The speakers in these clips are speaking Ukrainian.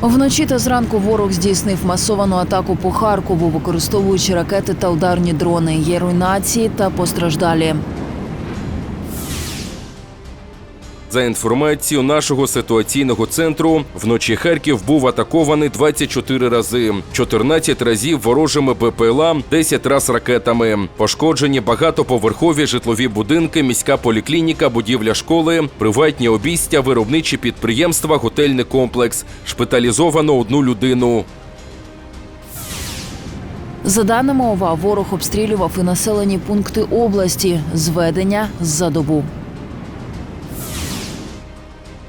Вночі та зранку ворог здійснив масовану атаку по Харкову, використовуючи ракети та ударні дрони. Є руйнації та постраждалі. За інформацією нашого ситуаційного центру, вночі Харків був атакований 24 рази, 14 разів ворожими БПЛА, 10 раз ракетами. Пошкоджені багатоповерхові житлові будинки, міська поліклініка, будівля школи, приватні обійстя, виробничі підприємства, готельний комплекс. Шпиталізовано одну людину. За даними ОВА, ворог обстрілював і населені пункти області. Зведення за добу.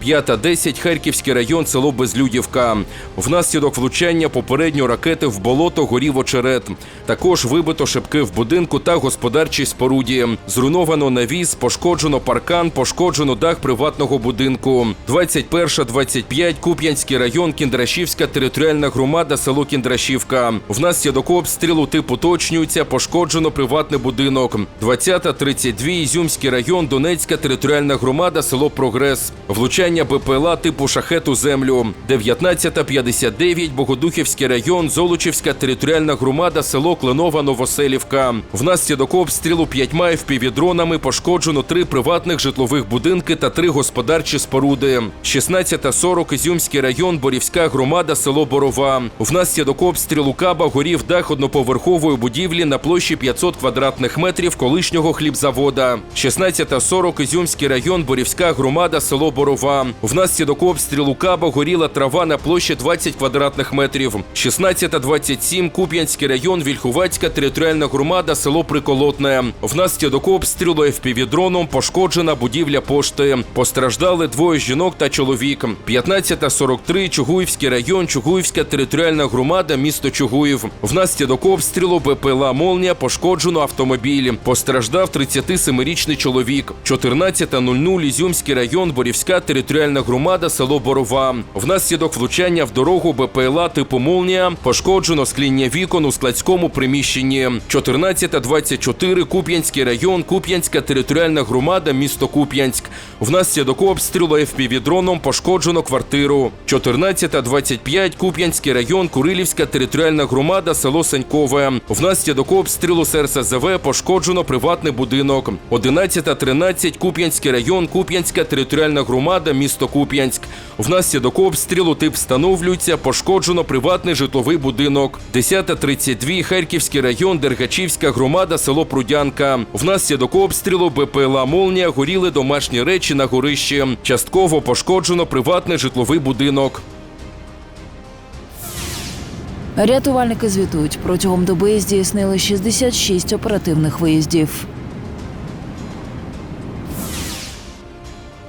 5.10 Харківський район, село Безлюдівка. Внаслідок влучання попередньо ракети в болото горів очерет. Також вибито шибки в будинку та господарчій споруді. Зруйновано навіс, пошкоджено паркан, пошкоджено дах приватного будинку. 21-25 Куп'янський район, Кіндрашівська територіальна громада, село Кіндрашівка. Внаслідок обстрілу тип уточнюється, пошкоджено приватний будинок. 20-32 Ізюмський район, Донецька територіальна громада, село Прогрес. Влучання БПЛА типу шахет у землю. 19-59 Богодухівський район, Золочівська територіальна громада, село Кленова, Новоселівка. Внаслідок обстрілу п'ятьма FPV-дронами пошкоджено три приватних житлових будинки та три господарчі споруди. 16-40 Ізюмський район, Борівська громада, село Борова. Внаслідок обстрілу Каба горів дах одноповерхової будівлі на площі 500 квадратних метрів колишнього хлібзавода. 16-40 Ізюмський район, Борівська громада, село Борова. Внаслідок обстрілу Каба горіла трава на площі 20 квадратних метрів. 16-27 Куп'янський район, Вільхувацька територіальна громада, село Приколотне. Внаслідок обстрілу FPV-дроном пошкоджена будівля пошти. Постраждали двоє жінок та чоловік. 15-43 Чугуївський район, Чугуївська територіальна громада, місто Чугуїв. Внаслідок обстрілу БПЛА «Молнія» пошкоджено автомобіль. Постраждав 37-річний чоловік. 14.00 Ізюмський район, Борівська територіальна громада, село Борова. Внаслідок влучання в дорогу БПЛА типу «Молнія» пошкоджено скління вікон у складському приміщенні. 14.24 Куп'янський район, Куп'янська територіальна громада, місто Куп'янськ. Внаслідок обстрілу FPV-дроном пошкоджено квартиру. 14.25 Куп'янський район, Курилівська територіальна громада, село Санькове. Внаслідок обстрілу з РСЗВ пошкоджено приватний будинок. 11.13 Куп'янський район, Куп'янська територіальна громада, місто Куп'янськ. Внаслідок обстрілу тип встановлюється, пошкоджено приватний житловий будинок. 10.32 Харківський район, Дергачівська громада, село Прудянка. Внаслідок обстрілу БПЛА «Молнія» горіли домашні речі на горищі. Частково пошкоджено приватний житловий будинок. Рятувальники звітують, протягом доби здійснили 66 оперативних виїздів.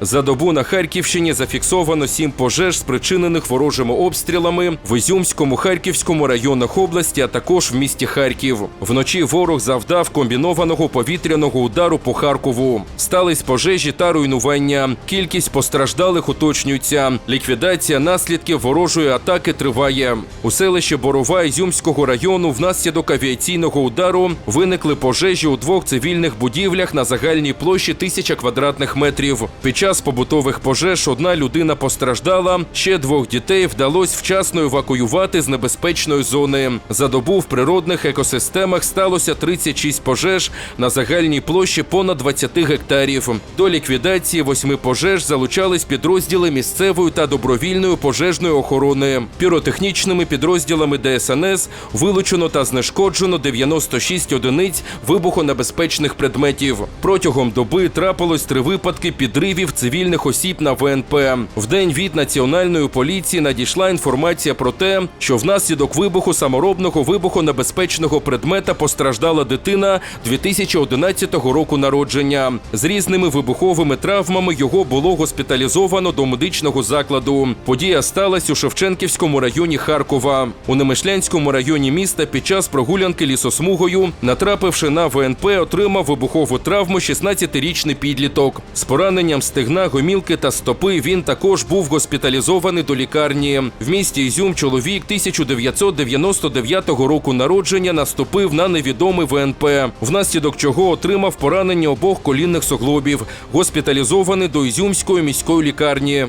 За добу на Харківщині зафіксовано сім пожеж, спричинених ворожими обстрілами в Ізюмському, Харківському районах області, а також в місті Харків. Вночі ворог завдав комбінованого повітряного удару по Харкову. Стались пожежі та руйнування. Кількість постраждалих уточнюється. Ліквідація наслідків ворожої атаки триває. У селищі Борова Ізюмського району внаслідок авіаційного удару виникли пожежі у двох цивільних будівлях на загальній площі тисяча квадратних метрів. Під час побутових пожеж одна людина постраждала, ще двох дітей вдалося вчасно евакуювати з небезпечної зони. За добу в природних екосистемах сталося 36 пожеж на загальній площі понад 20 гектарів. До ліквідації восьми пожеж залучались підрозділи місцевої та добровільної пожежної охорони. Піротехнічними підрозділами ДСНС вилучено та знешкоджено 96 одиниць вибухонебезпечних предметів. Протягом доби трапилось три випадки підривів цивільних осіб на ВНП. В день від національної поліції надійшла інформація про те, що внаслідок вибуху саморобного вибухонебезпечного предмета постраждала дитина 2011 року народження. З різними вибуховими травмами його було госпіталізовано до медичного закладу. Подія сталася у Шевченківському районі Харкова. У Немишлянському районі міста під час прогулянки лісосмугою, натрапивши на ВНП, отримав вибухову травму 16-річний підліток. З пораненням стегна, гомілки та стопи він також був госпіталізований до лікарні. В місті Ізюм чоловік 1999 року народження наступив на невідомий ВНП, внаслідок чого отримав поранення обох колінних суглобів, госпіталізований до Ізюмської міської лікарні.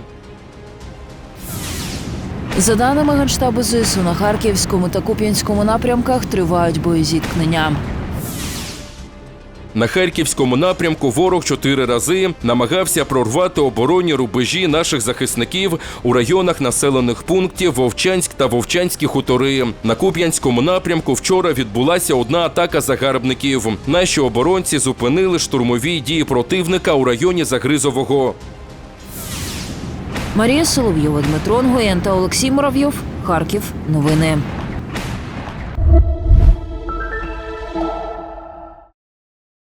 За даними Генштабу ЗСУ, на Харківському та Куп'янському напрямках тривають боєзіткнення. На харківському напрямку ворог чотири рази намагався прорвати оборонні рубежі наших захисників у районах населених пунктів Вовчанськ та Вовчанські хутори. На Куп'янському напрямку вчора відбулася одна атака загарбників. Наші оборонці зупинили штурмові дії противника у районі Загризового. Марія Соловйова, Дмитро Нгоєн та Олексій Муравйов. Харків. Новини.